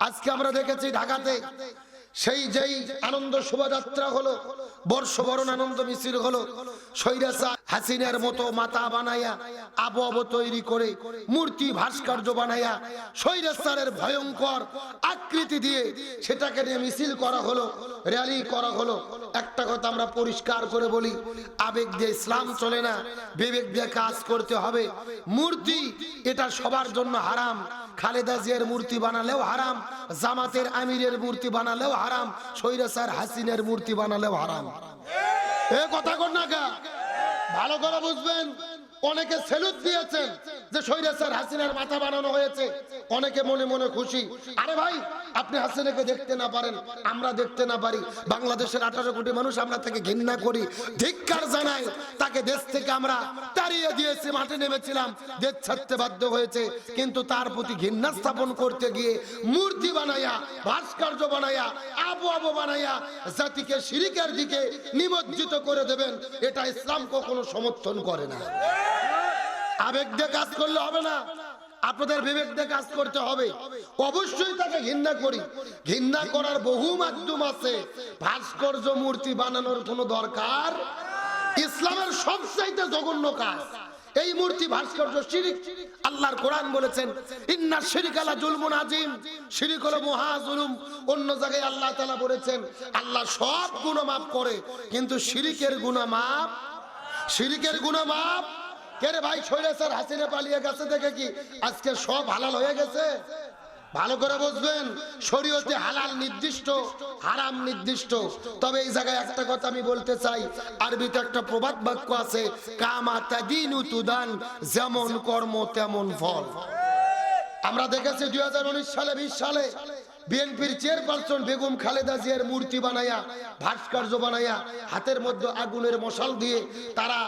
আজকে আমরা দেখেছি ঢাকাতে সেই যেই আনন্দ শোভাযাত্রা হলো, বর্ষবরণ আনন্দ মিছিল হলো সৈরাসা হাসিনের মতো মাথা বানাইয়া আবু আবু তৈরি করে, মূর্তি ভাস্কর্য বানাইয়া সৈরাসারের ভয়ঙ্কর আকৃতি দিয়ে সেটাকে নিয়ে মিছিল করা হলো র্যালি করা হলো। একটা কথা আমরা পরিষ্কার করে বলি, আবেগ দিয়ে ইসলাম চলে না, বিবেক দিয়ে কাজ করতে হবে। মূর্তি এটা সবার জন্য হারাম। খালেদা জিয়ার মূর্তি বানালেও হারাম, জামাতের আমিরের মূর্তি বানালেও হারাম সৈরাসার হাসিনের মূর্তি বানালেও হারাম। এ কথা কর না ভালো করে বুঝবেন, অনেকে সেলুট দিয়েছেন। যে সৈরাসার হাসিনার মাথা বানানো হয়েছে। অনেকে মনে মনে খুশি। আরে ভাই, আপনি হাসিনাকে দেখতে না পারেন, আমরা দেখতে না পারি। বাংলাদেশের আঠারো কোটি মানুষ আমরা তাকে ঘৃণা করি। ধিক্কার জানাই, তাকে দেশ থেকে আমরা তাড়িয়ে দিয়েছি, মাঠে নেমেছিলাম। দেশ ছাড়তে বাধ্য হয়েছে, কিন্তু তার প্রতি ঘৃণা স্থাপন করতে গিয়ে মূর্তি বানাইয়া, ভাস্কর্য বানাইয়া, আবু আবু বানাইয়া জাতিকে শিরিকের দিকে নিমজ্জিত করে দেবেন। এটা ইসলাম কখনো সমর্থন করে না। আবেগ দিয়ে কাজ করলে হবে না। আপনাদের বিবেক দিয়ে কাজ করতে হবে। অবশ্যই তাকে ঘৃণা করি। ঘৃণা করার বহু মাধ্যম আছে। ভাস্কর্য মূর্তি বানানোর কোনো দরকার? ইসলামের সবচাইতে জঘন্য কাজ। এই মূর্তি ভাস্কর্য শিরিক। আল্লাহর কোরআন বলেছেন, ইন্না শিরিক আলা জুলমুন আজিম শিরিক হলো মহা জুলুম। অন্য জায়গায় আল্লাহ তাআলা বলেছেন, আল্লাহ সব গুনাহ মাফ করে, কিন্তু শিরিকের গুনাহ মাফ শিরিকের গুনাহ মাফ কে রে ভাই শৈলেশ্বর হাসিনে পালিয়ে গেছে দেখে কি? আজকে সব হালাল হয়ে গেছে? ভালো করে বুঝবেন, শরীয়তে হালাল নির্দিষ্ট, হারাম নির্দিষ্ট। তবে এই জায়গায় একটা কথা আমি বলতে চাই, আরবিতে একটা প্রবাদ বাক্য আছে, কামা তাদিনু তুদান, যেমন কর্ম তেমন ফল। আমরা দেখেছি দুই হাজার উনিশ সালে, বিশ সালে বিএনপির চেয়ারপারসন বেগম খালেদা জিয়ার মূর্তি বানাইয়া ভাস্কর্য বানাইয়া হাতের মধ্যে আগুনের মশাল দিয়ে তারা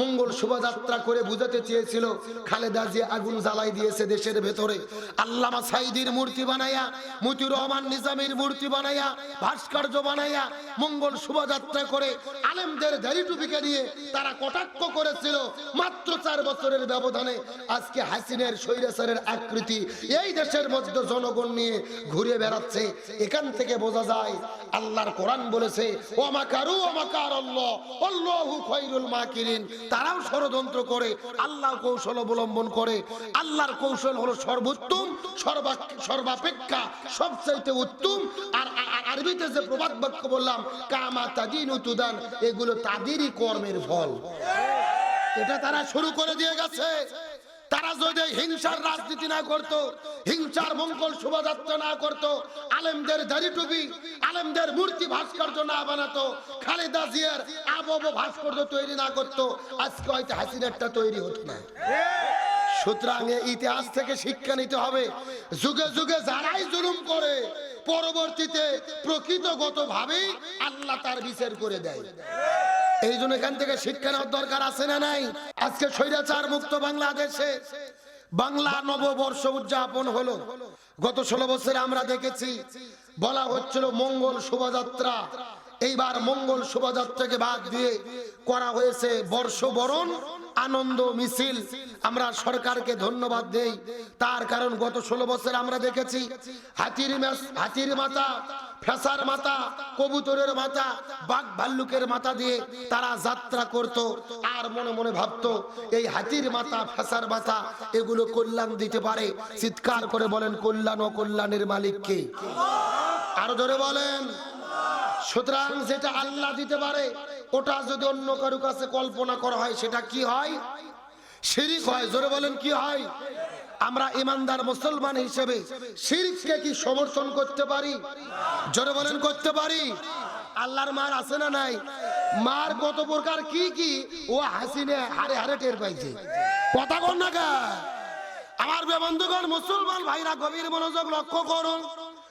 মঙ্গল শোভাযাত্রা করে বুঝাতে চেয়েছিল, খালেদা জিয়া আগুন জ্বালাই দিয়েছে দেশের ভেতরে। আল্লামা সাইদির মূর্তি বানাইয়া মতিউর রহমান নিজামের মূর্তি বানাইয়া ভাস্কর্য বানাইয়া মঙ্গল শোভাযাত্রা করে আলেমদের দাড়ি টুপিকে নিয়ে তারা কটাক্ষ করেছিল। মাত্র চার বছরের ব্যবধানে আজকে হাসিনের, স্বৈরাচারের আকৃতি এই দেশের মধ্যে জনগণ নিয়ে ঘুরে বেড়াচ্ছে, এখান থেকে বোঝা যায় আল্লাহর কোরআন বলেছে তারাও ষড়যন্ত্র করে আল্লাহ কৌশল অবলম্বন করে। আল্লাহর কৌশল হলো সর্বোত্তম সর্বাপেক্ষা, সবচাইতে উত্তম। আর আরবিতে যে প্রবাদ বাক্য বললাম, কামা তাদিন তুদান এগুলো তাদেরই কর্মের ফল। এটা তারা শুরু করে দিয়ে গেছে। তারা যদি হিংসার রাজনীতি না করত, হিংসার মঙ্গল শোভাযাত্রা না করত, আলেমদের দাড়ি টুপি, আলেমদের মূর্তি ভাস্কর্য না বানাতো, খালেদা জিয়ার আবব ভাস্কর্য তৈরি না করত, আজকে হয়তো হাসিনারটা তৈরি হতো না। সুতরাং ইতিহাস থেকে শিক্ষা নিতে হবে। যুগে যুগে যারাই জুলুম করে, পরবর্তীতে প্রকৃতগত ভাবেই আল্লাহ তার বিচার করে দেয়। এই জন্য এখান থেকে শিক্ষা নেওয়ার দরকার আছে না নাই? আজকে স্বৈরাচার মুক্ত বাংলাদেশে বাংলা নববর্ষ উদযাপন হলো। গত ষোলো বছরে আমরা দেখেছি, বলা হচ্ছিল মঙ্গল শোভাযাত্রা। এইবার মঙ্গল শোভাযাত্রাকে বাদ দিয়ে করা হয়েছে বর্ষবরণ, আনন্দ, মিছিল। আমরা সরকারকে ধন্যবাদ দেই। তার কারণ গত ষোলো বছর আমরা দেখেছি, হাতির হাতির মাথা ফেসার মাথা কবুতরের মাথা বাঘ ভাল্লুকের মাথা দিয়ে তারা যাত্রা করত। আর মনে মনে ভাবতো, এই হাতির মাথা ফেসার মাথা এগুলো কল্যাণ দিতে পারে। চিৎকার করে বলেন, কল্যাণ ও কল্যাণের মালিককে আরও ধরে বলেন, সুতরাং যেটা আল্লাহ দিতে পারে, ওটা যদি অন্য কারও কাছে কল্পনা করা হয়, সেটা কি হয়? শিরিক হয়, জোরে বলেন, কি হয়? আমরা ইমানদার মুসলমান হিসেবে শিরকে কি সমর্থন করতে পারি? জোরে বলেন, করতে পারি। আল্লাহর মার আছে না নাই? মার কত প্রকার, কি কি? ও হাসিনে হারে হারে টের পাইছে। কথা কর না আমার বন্ধুগণ মুসলমান ভাইরা গভীর মনোযোগ লক্ষ্য করুন।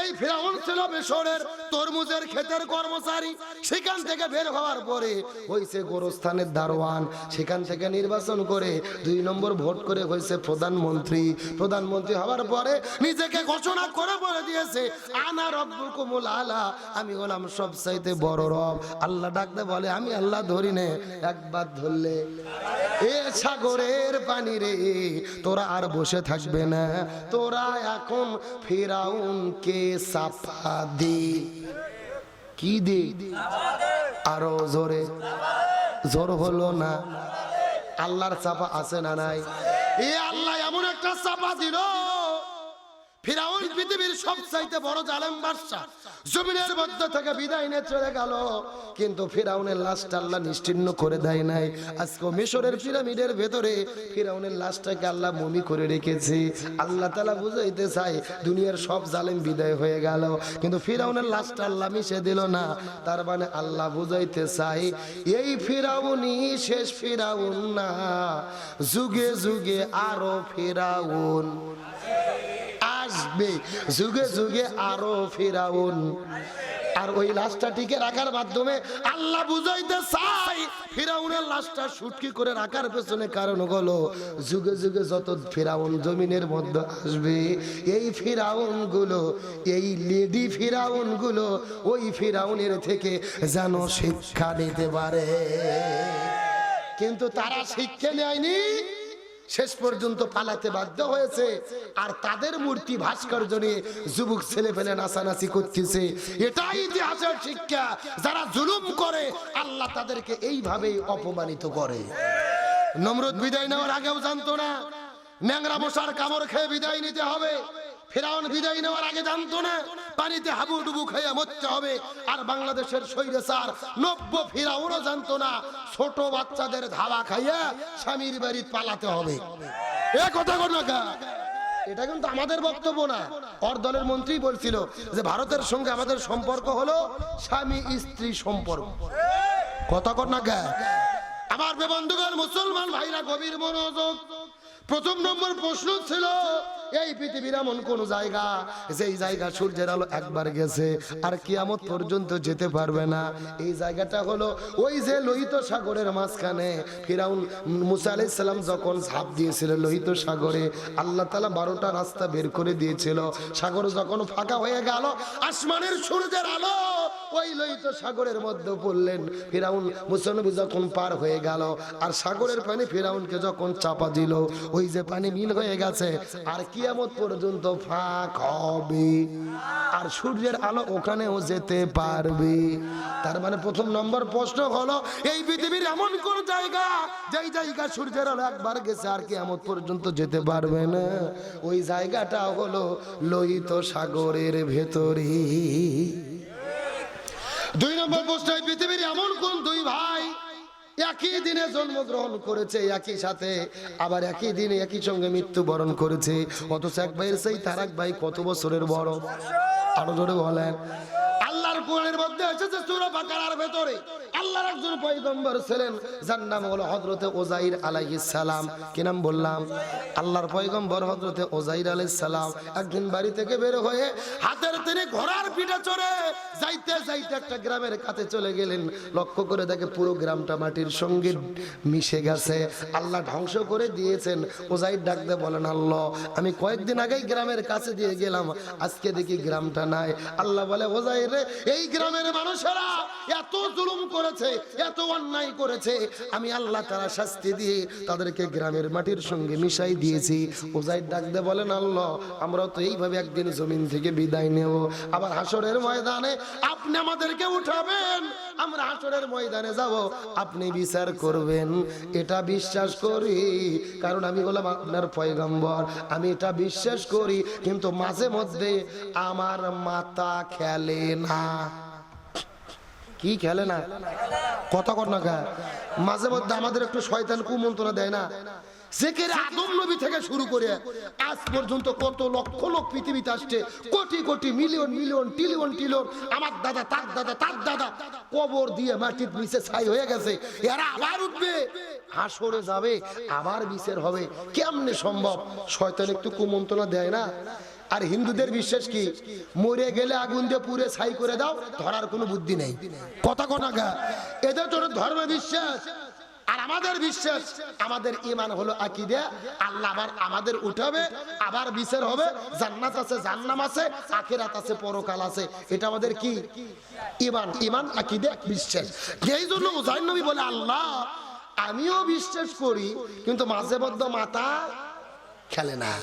এই ফেরাউন ছিল মিশরের তরমুজের ক্ষেতের কর্মচারী। সেখান থেকে বের হওয়ার পরে হয়েছে গোরস্থানের দারোয়ান। সেখান থেকে নির্বাচন করে দুই নম্বর ভোট করে হয়েছে প্রধানমন্ত্রী। প্রধানমন্ত্রী হওয়ার পরে নিজেকে ঘোষণা করে বলে দিয়েছে, আনা রব্বুল কুমুল আলা। আমি হলাম সব চাইতে বড় রব। আল্লাহ ডাকতে বলে, আমি আল্লাহ ধরি নে, একবার ধরলে। এ সাগরের পানি রে, তোরা আর বসে থাকবে না। তোরা এখন ফেরাউনকে সাফা দি। কি দি? আরও জোরে। জোর হলো না। আল্লাহর চাপা আছে না নাই? এ আল্লাহ এমন একটা চাপা দিল। ফিরাউন পৃথিবীর সবচাইতে বড় জালেম জমিনের থেকে বিদায় নিয়ে চলে গেল। কিন্তু ফিরাউনের লাশটা আল্লাহ করে দেয় নাই। আজকে মিশরের পিরামিডের ভেতরে ফিরাউনের লাশটাকে আল্লাহ মমি করে রেখেছে। আল্লাহ তালা বুঝাইতে চাই দুনিয়ার সব জালেম বিদায় হয়ে গেল। কিন্তু ফিরাউনের লাশটা আল্লাহ মিশে দিল না। তার মানে আল্লাহ বুঝাইতে চাই এই ফিরাউনই শেষ ফিরাউন না। যুগে যুগে আরও ফিরাউন। আসবে যুগে যুগে আরও ফেরাউন। আর ওই লাশটা টিকে রাখার মাধ্যমে আল্লাহ বুঝাইতে চাই, ফিরাউনের লাশটা সুটকি করে রাখার পেছনে কারণ হলো, যুগে যুগে যত ফিরাউন জমিনের মধ্যে আসবে, এই ফিরাউনগুলো এই লেডি ফিরাউনগুলো ওই ফিরাউনের থেকে যেন শিক্ষা নিতে পারে। কিন্তু তারা শিক্ষা নেয়নি। শেষ পর্যন্ত পালাতে বাধ্য হয়েছে। আর তাদের মূর্তি ভাস্কর্য নিয়ে যুবক ছেলে ফেলে নাচানাচি করতেছে। এটাই ইতিহাসের শিক্ষা। যারা জুলুম করে, আল্লাহ তাদেরকে এইভাবেই অপমানিত করে। নমরুদ বিদায় নেওয়ার আগেও জানতো না। ন্যাংরা মশার কামড় খেয়ে বিদায় নিতে হবে। ফেরাউন বিদায় নেওয়ার আগে জানতো না পানিতে হাবুডুবু খেয়ে মরতে হবে। আর বাংলাদেশের স্বৈরাচার নব্য ফিরাউনও জানতো না, ছোট বাচ্চাদের ধাওয়া খাইয়া স্বামীর বাড়ি পালাতে হবে। এ কথা কোনো এটা কিন্তু আমাদের বক্তব্য না। ওর দলের মন্ত্রী বলছিল যে ভারতের সঙ্গে আমাদের সম্পর্ক হলো স্বামী স্ত্রী সম্পর্ক। কথা কর না আমার বন্ধুগণ, মুসলমান ভাইরা, গভীর মনোযোগ প্রথম নম্বর প্রশ্ন ছিল, এই পৃথিবীর এমন কোন জায়গা যেই জায়গা সূর্যের আলো একবার গেছে আর কিয়ামত পর্যন্ত যেতে পারবে না? এই জায়গাটা হলো ওই যে লোহিত সাগরের মাঝখানে। ফিরাউন মুসা আলাইহিস সালাম যখন ঝাঁপ দিয়েছিল লোহিত সাগরে, আল্লাহ তালা বারোটা রাস্তা বের করে দিয়েছিল। সাগর যখন ফাঁকা হয়ে গেল, আসমানের সূর্যের আলো ওই লোহিত সাগরের মধ্যে পড়লেন। ফিরাউন মুসনবী যখন পার হয়ে গেল, আর সাগরের পানি ফিরাউনকে যখন চাপা দিল, ওই যে পানি মিল হয়ে গেছে, আর কিয়ামত পর্যন্ত ফাঁক হবে। আর সূর্যের আলো ওখানেও যেতে পারবে। তার মানে প্রথম নম্বর প্রশ্ন হলো, এই পৃথিবীর এমন কোন জায়গা, যেই জায়গা সূর্যের আলো একবার গেছে আর কিয়ামত পর্যন্ত যেতে পারবে না? ওই জায়গাটা হলো লোহিত সাগরের ভেতরে দুই নম্বর প্রশ্ন পৃথিবীর এমন কোন দুই ভাই একই দিনে জন্মগ্রহণ করেছে, একই সাথে, আবার একই দিনে একই সঙ্গে মৃত্যু বরণ করেছে? অথচ এক ভাইয়ের সেই তারাক ভাই কত বছরের বড়? আরও জোরে বলেন। কোরআনের মধ্যে এসেছে সূরা বাকারার ভেতরে। আল্লাহর একজন পয়গম্বর ছিলেন, যার নাম হলো হযরতে ওজাইর আলাইহিস সালাম। কি নাম বললাম? আল্লাহর পয়গম্বর হযরতে ওজাইর আলাইহিস সালাম একদিন বাড়ি থেকে বের হয়ে হাতের তিনি ঘোড়ার পিঠে চড়ে যাইতে যাইতে একটা গ্রামের কাছে চলে গেলেন। লক্ষ্য করে দেখে পুরো গ্রামটা মাটির সঙ্গে মিশে গেছে। আল্লাহ ধ্বংস করে দিয়েছেন। ওজাইর ডাকতে বলেন, আল্লাহ, আমি কয়েকদিন আগেই গ্রামের কাছে দিয়ে গেলাম। আজকে দেখি গ্রামটা নাই। আল্লাহ বলে ওজাইর রে এই গ্রামের মানুষেরা এত জুলুম করেছে, এত অন্যায় করেছে। আমি আল্লাহ তারা শাস্তি দিয়ে তাদেরকে গ্রামের মাটির সঙ্গে মিশাই দিয়েছি। ওজাইর ডাকতে বলেন, আল্লাহ, আমরা তো এইভাবে একদিন জমিন থেকে বিদায় নেব। আবার হাসরের ময়দানে আপনি আমাদেরকে উঠাবেন। আমরা হাসরের ময়দানে যাব, আপনি বিচার করবেন। এটা বিশ্বাস করি, কারণ আমি বললাম আপনার পয়গম্বর। আমি এটা বিশ্বাস করি, কিন্তু মাঝে মধ্যে আমার মাথা খেলে না। কি খেলে না? কথা কর না? মাঝে মধ্যে আমাদের একটু শয়তান কুমন্ত্রণা দেয় না? থেকে শুরু করে আজ পর্যন্ত কত লক্ষ লোক পৃথিবীতে আসছে, কোটি কোটি মিলিয়ন আমার দাদা, তার দাদা তার দাদা কবর দিয়ে মাটির ছাই হয়ে গেছে। এরা আবার উঠবে। যাবে, আবার বিচার হবে। কেমনে সম্ভব? শয়তান একটু কুমন্ত্রণা দেয় না? আর হিন্দুদের বিশ্বাস কি? মরে গেলে আগুন দিয়ে পুড়ে ছাই করে দাও, ধরার কোনো বুদ্ধি নেই। কথা কথা গা। এদের তোর ধর্ম বিশ্বাস। আর আমাদের বিশ্বাস, আমাদের ইমান হলো আকিদা। আল্লাহ আবার আমাদের উঠাবে, আবার বিচার হবে। জান্নাত আছে জান্নাম আছে, আখিরাত আছে, পরকাল আছে। এটা আমাদের কি? ইমান ইমান আকিদা, বিশ্বাস। এই জন্য উজাইন নবী বলে, আল্লাহ, আমিও বিশ্বাস করি, কিন্তু মাঝে মধ্যে মাথা খেলে না।